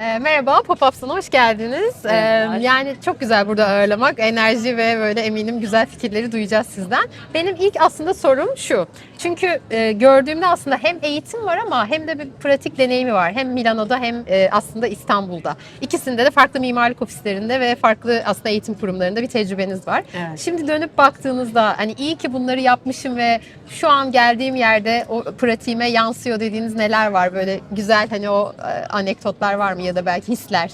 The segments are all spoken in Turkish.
Ee, merhaba, Pop-Ups'ına hoş geldiniz. Merhabalar. yani çok güzel burada ağırlamak, enerji ve böyle eminim güzel fikirleri duyacağız sizden. Benim ilk aslında sorum şu. Çünkü e, gördüğümde aslında hem eğitim var ama hem de bir pratik deneyimi var. Hem Milano'da hem e, aslında İstanbul'da. İkisinde de farklı mimarlık ofislerinde ve farklı aslında eğitim kurumlarında bir tecrübeniz var. Evet. Şimdi dönüp baktığınızda hani iyi ki bunları yapmışım ve şu an geldiğim yerde o pratiğime yansıyor dediğiniz neler var? Böyle güzel hani o e, anekdotlar var mı ya da belki hisler?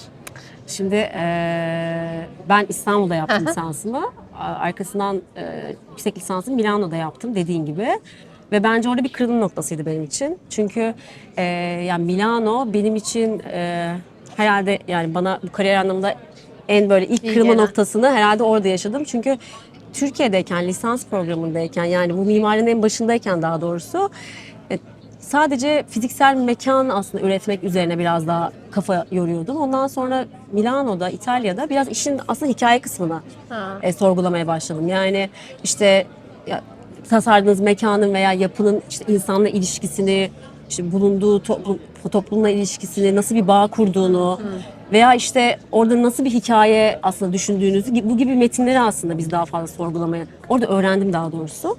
Şimdi eee, ben İstanbul'da yaptım lisansımı. Arkasından eee, yüksek lisansımı Milano'da yaptım dediğin gibi. Ve bence orada bir kırılım noktasıydı benim için. Çünkü eee, yani Milano benim için eee, herhalde yani bana bu kariyer anlamında en böyle ilk İyi kırılma gelen. noktasını herhalde orada yaşadım. Çünkü Türkiye'deyken, lisans programındayken yani bu mimarinin en başındayken daha doğrusu e, sadece fiziksel mekan aslında üretmek üzerine biraz daha kafa yoruyordum. Ondan sonra Milano'da, İtalya'da biraz işin aslında hikaye kısmına Ha. e, sorgulamaya başladım. Yani işte ya, tasarladığınız mekanın veya yapının işte insanla ilişkisini, işte bulunduğu toplum, toplumla ilişkisini, nasıl bir bağ kurduğunu veya işte orada nasıl bir hikaye aslında düşündüğünüzü bu gibi metinleri aslında biz daha fazla sorgulamaya, orada öğrendim daha doğrusu.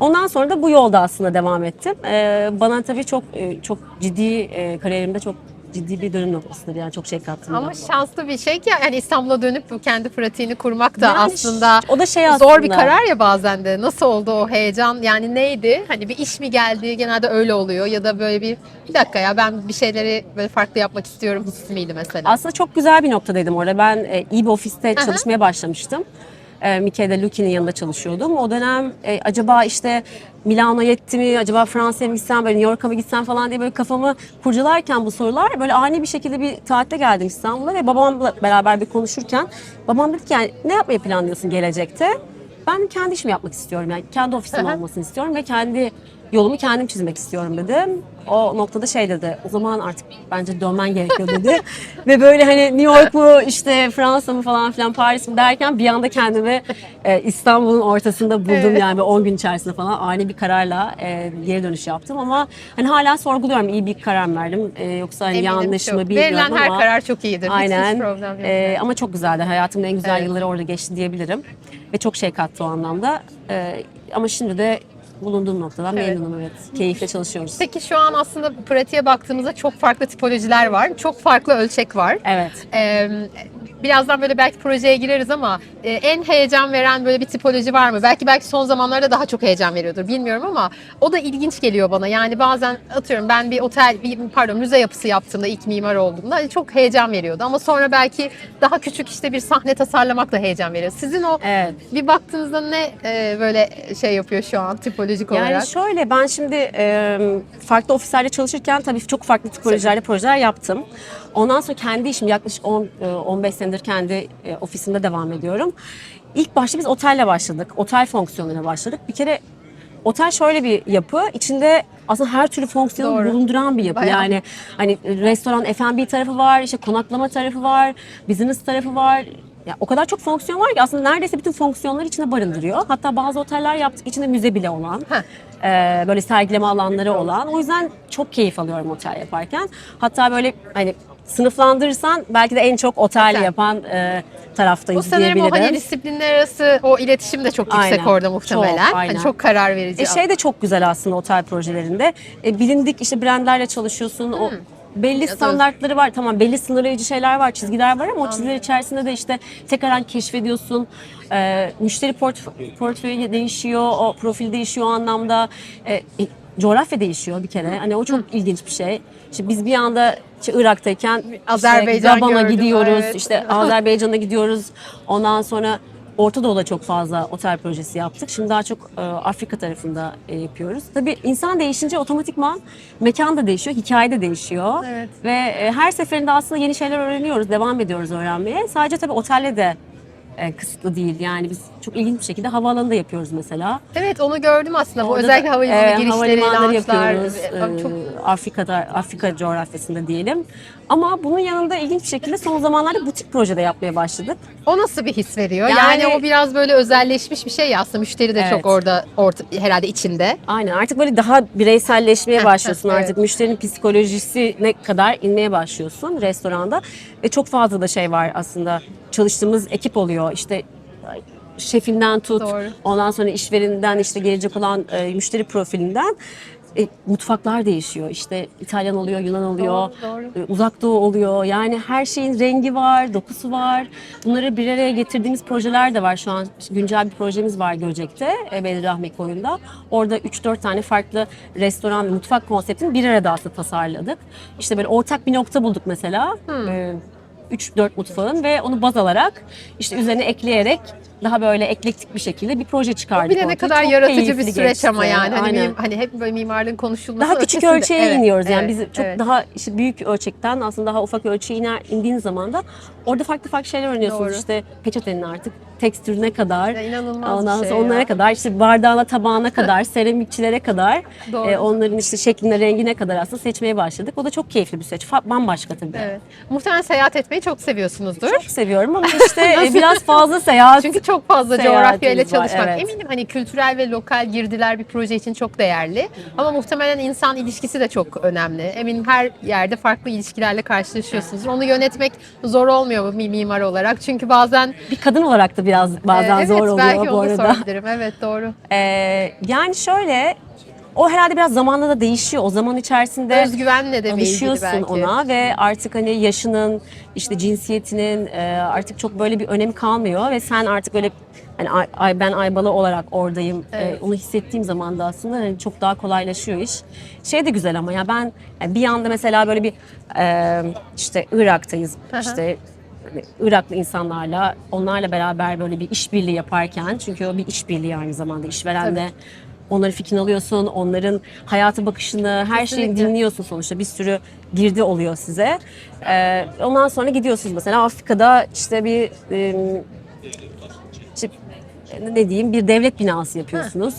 Ondan sonra da bu yolda aslında devam ettim. Ee, bana tabii çok e, çok ciddi e, kariyerimde çok ciddi bir dönüm noktasıdır yani çok şey kattım. Ama şanslı bir şey ki yani İstanbul'a dönüp kendi pratiğini kurmak da Yani aslında o da şey zor aslında. bir karar ya bazen de. Nasıl oldu o heyecan? Yani neydi? Hani bir iş mi geldi? Genelde öyle oluyor ya da böyle bir bir dakika ya ben bir şeyleri böyle farklı yapmak istiyorum hissi miydi mesela? Aslında çok güzel bir noktadaydım orada. Ben e, iyi bir ofiste Aha. çalışmaya başlamıştım. E, Michele Lucchi'nin yanında çalışıyordum. O dönem e, acaba işte Milano yetti mi, acaba Fransa'ya mı gitsem, böyle New York'a mı gitsem falan diye böyle kafamı kurcalarken bu sorular böyle ani bir şekilde bir tatile geldim İstanbul'a ve babamla beraber bir konuşurken babam dedi ki yani ne yapmayı planlıyorsun gelecekte? Ben kendi işimi yapmak istiyorum yani kendi ofisim olmasını istiyorum ve kendi yolumu kendim çizmek istiyorum dedim. O noktada şey dedi, o zaman artık bence dönmen gerekiyor dedi. Ve böyle hani New York mu, işte Fransa mı falan filan Paris mi derken bir anda kendimi e, İstanbul'un ortasında buldum Evet. yani 10 gün içerisinde falan ani bir kararla e, geri dönüş yaptım ama hani hala sorguluyorum iyi bir karar mı verdim e, yoksa hani Eminim yanlış çok. mı bilmiyorum Verilen her ama. karar çok iyidir. Aynen. Ee, ama çok güzeldi. Hayatımın en güzel Evet. yılları orada geçti diyebilirim. Ve çok şey kattı o anlamda. Ee, ama şimdi de bulunduğum noktadan Evet. memnunum evet. Keyifle çalışıyoruz. Peki şu an aslında pratiğe baktığımızda çok farklı tipolojiler var. Çok farklı ölçek var. Evet. Ee, birazdan böyle belki projeye gireriz ama e, en heyecan veren böyle bir tipoloji var mı? Belki belki son zamanlarda daha çok heyecan veriyordur bilmiyorum ama o da ilginç geliyor bana. Yani bazen atıyorum ben bir otel, bir, pardon müze yapısı yaptığımda ilk mimar olduğumda çok heyecan veriyordu. Ama sonra belki daha küçük işte bir sahne tasarlamak da heyecan veriyor. Sizin o Evet. bir baktığınızda ne e, böyle şey yapıyor şu an tipolojik olarak? Yani şöyle ben şimdi e, farklı ofislerde çalışırken tabii çok farklı tipolojilerde projeler yaptım. Ondan sonra kendi işim yaklaşık 10 e, 15 senedir kendi e, ofisimde devam ediyorum. İlk başta biz otelle başladık. Otel fonksiyonlarına başladık. Bir kere otel şöyle bir yapı. içinde aslında her türlü fonksiyonu Doğru. bulunduran bir yapı. Bayağı. Yani hani restoran F&B tarafı var, işte konaklama tarafı var, business tarafı var. Ya o kadar çok fonksiyon var ki aslında neredeyse bütün fonksiyonları içine barındırıyor. Hatta bazı oteller yaptık içinde müze bile olan. E, böyle sergileme alanları olan. O yüzden çok keyif alıyorum otel yaparken. Hatta böyle hani sınıflandırırsan belki de en çok otel, Otel. yapan e, taraftayız Bu sanırım o diyebilirim. hani disiplinler arası o iletişim de çok yüksek Aynen. orada muhtemelen. Çok, aynen. Hani çok karar verici. E şey de çok güzel aslında otel projelerinde. E, bilindik işte brandlerle çalışıyorsun. O belli standartları var. Tamam belli sınırlayıcı şeyler var, çizgiler var ama o çizgiler içerisinde de işte tekrardan keşfediyorsun. E, müşteri portf- portföyü değişiyor, o profil değişiyor o anlamda. E, e, coğrafya değişiyor bir kere. Hani o çok ilginç bir şey. İşte biz bir anda işte Irak'tayken Azerbaycan işte gördüm, gidiyoruz. evet. işte Azerbaycan'a gidiyoruz. Ondan sonra Orta Doğu'da çok fazla otel projesi yaptık. Şimdi daha çok e, Afrika tarafında e, yapıyoruz. Tabii insan değişince otomatikman mekan da değişiyor, hikaye de değişiyor. Evet. Ve e, her seferinde aslında yeni şeyler öğreniyoruz, devam ediyoruz öğrenmeye. Sadece tabii otelle de e, kısıtlı değil. Yani biz çok ilginç bir şekilde havaalanında yapıyoruz mesela. Evet onu gördüm aslında. Bu Orada özellikle da, havalimanı e, girişleri, havalimanları launchlar. yapıyoruz. e, Çok e, Afrika'da, Afrika coğrafyasında diyelim. Ama bunun yanında ilginç bir şekilde son zamanlarda butik projede yapmaya başladık. O nasıl bir his veriyor? Yani, Yani- o biraz böyle özelleşmiş bir şey ya aslında. Müşteri de Evet. çok orada orta, herhalde içinde. Aynen artık böyle daha bireyselleşmeye başlıyorsun. heh, Artık müşterinin psikolojisine kadar inmeye başlıyorsun restoranda. Ve çok fazla da şey var aslında. Çalıştığımız ekip oluyor. İşte şefinden tut, Doğru. ondan sonra işvereninden işte gelecek olan e, müşteri profilinden e, mutfaklar değişiyor. İşte İtalyan oluyor, Yunan oluyor, Doğru, doğru. e, Uzak Doğu oluyor. Yani her şeyin rengi var, dokusu var. Bunları bir araya getirdiğimiz projeler de var. Şu an güncel bir projemiz var Göcek'te, e, Bedir Rahmi Koyun'da. Orada 3-4 tane farklı restoran ve mutfak konseptini bir arada aslında tasarladık. İşte böyle ortak bir nokta bulduk mesela. E, 3-4 mutfağın ve onu baz alarak işte üzerine ekleyerek daha böyle eklektik bir şekilde bir proje çıkardık. Bir de ne ortaya. kadar Çok yaratıcı bir süreç geçti. ama yani. Hani, mim- hani hep böyle mimarlığın konuşulması Daha küçük ötesinde. ölçeğe Evet, iniyoruz yani evet, biz çok evet. daha işte büyük ölçekten aslında daha ufak ölçeğe iner, indiğin zaman da orada farklı farklı şeyler öğreniyorsunuz. Doğru. İşte peçetenin artık tekstürüne kadar, Ya inanılmaz bir ondan şey sonra onlara ya. kadar işte bardağına tabağına kadar, seramikçilere kadar Doğru. e, onların işte şekline rengine kadar aslında seçmeye başladık. O da çok keyifli bir süreç. Bambaşka tabii. Evet. Muhtemelen seyahat etmeyi çok seviyorsunuzdur. Çok seviyorum ama işte e, biraz fazla seyahat. Çünkü çok fazla coğrafyayla var, çalışmak. evet. Eminim hani kültürel ve lokal girdiler bir proje için çok değerli. Ama muhtemelen insan ilişkisi de çok önemli. Eminim her yerde farklı ilişkilerle karşılaşıyorsunuz. Onu yönetmek zor olmuyor mu mimar olarak? Çünkü bazen bir kadın olarak da biraz bazen Ee, evet, zor oluyor belki bu onu da arada. sorabilirim. Evet doğru. Ee, yani şöyle o herhalde biraz zamanla da değişiyor. O zaman içerisinde Özgüvenle de alışıyorsun belki? ona ve artık hani yaşının işte cinsiyetinin e, artık çok böyle bir önemi kalmıyor ve sen artık böyle hani ay, ay- ben Aybalı olarak oradayım e, Evet. onu hissettiğim zaman da aslında hani çok daha kolaylaşıyor iş. Şey de güzel ama ya ben yani bir anda mesela böyle bir e, işte Irak'tayız Aha. işte hani Iraklı insanlarla onlarla beraber böyle bir işbirliği yaparken çünkü o bir işbirliği aynı zamanda işverenle onların fikrini alıyorsun, onların hayata bakışını, her şeyi dinliyorsun sonuçta. Bir sürü girdi oluyor size. Ee, ondan sonra gidiyorsunuz mesela Afrika'da işte bir e, işte, ne diyeyim bir devlet binası yapıyorsunuz.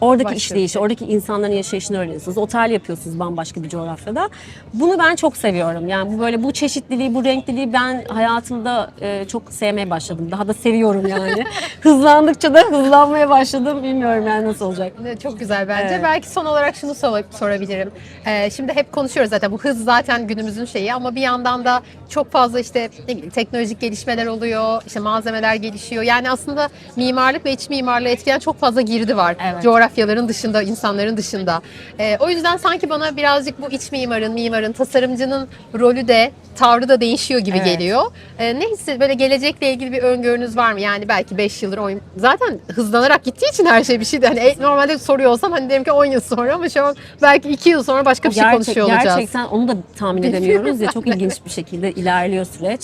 Oradaki Başka işleyişi, şey. oradaki insanların yaşayışını öğreniyorsunuz. Otel yapıyorsunuz bambaşka bir coğrafyada. Bunu ben çok seviyorum. Yani bu böyle bu çeşitliliği, bu renkliliği ben hayatımda e, çok sevmeye başladım. Daha da seviyorum yani. Hızlandıkça da hızlanmaya başladım. Bilmiyorum yani nasıl olacak. Çok güzel bence. Evet. Belki son olarak şunu sor- sorabilirim. Ee, şimdi hep konuşuyoruz zaten bu hız zaten günümüzün şeyi ama bir yandan da çok fazla işte ne bileyim teknolojik gelişmeler oluyor, işte malzemeler gelişiyor. Yani aslında mimarlık ve iç mimarlığı etkileyen çok fazla girdi var. Evet. Coğrafyaların dışında, insanların dışında. Ee, o yüzden sanki bana birazcık bu iç mimarın, mimarın, tasarımcının rolü de tavrı da değişiyor gibi Evet. geliyor. Ee, ne hisset böyle gelecekle ilgili bir öngörünüz var mı? Yani belki 5 yıldır 10 zaten hızlanarak gittiği için her şey bir şey de hani e, normalde soruyor olsam hani derim ki 10 yıl sonra ama şu an belki 2 yıl sonra başka bir şey Gerçek- konuşuyor olacağız. Gerçekten onu da tahmin edemiyoruz ya çok ilginç bir şekilde ilerliyor süreç.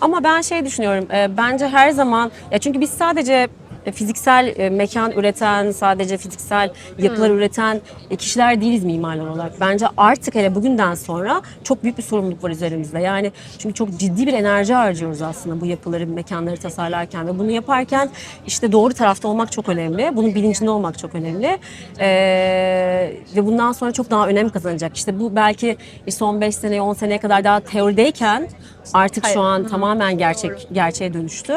Ama ben şey düşünüyorum e, bence her zaman ya çünkü biz sadece e, fiziksel e, mekan üreten, sadece fiziksel yapılar üreten e, kişiler değiliz mimarlar olarak. Bence artık hele bugünden sonra çok büyük bir sorumluluk var üzerimizde. Yani çünkü çok ciddi bir enerji harcıyoruz aslında bu yapıları, mekanları tasarlarken ve bunu yaparken işte doğru tarafta olmak çok önemli. Bunun bilincinde olmak çok önemli. Ee, ve bundan sonra çok daha önem kazanacak. İşte bu belki son 5 seneye 10 seneye kadar daha teorideyken artık Hayır. şu an tamamen gerçek gerçeğe dönüştü.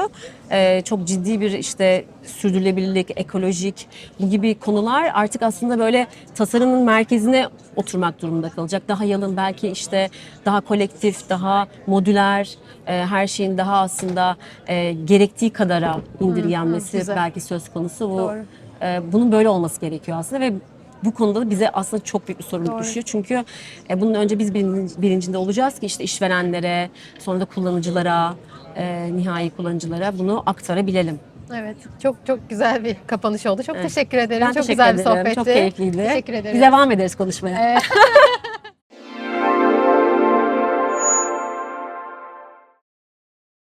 Ee, çok ciddi bir işte sürdürülebilirlik, ekolojik bu gibi konular artık aslında böyle tasarımın merkezine oturmak durumunda kalacak. Daha yalın belki işte daha kolektif, daha modüler, e, her şeyin daha aslında e, gerektiği kadara indirgenmesi belki söz konusu. Bu Doğru. e, bunun böyle olması gerekiyor aslında ve bu konuda da bize aslında çok büyük bir sorumluluk Doğru. düşüyor. Çünkü e, bunun önce biz bilin- bilincinde olacağız ki işte işverenlere, sonra da kullanıcılara, e, nihai kullanıcılara bunu aktarabilelim. Evet. Çok çok güzel bir kapanış oldu. Çok Evet. teşekkür ederim. Ben çok teşekkür güzel bir ederim. sohbetti. Çok keyifliydi. Teşekkür ederim. Biz devam ederiz konuşmaya. Evet.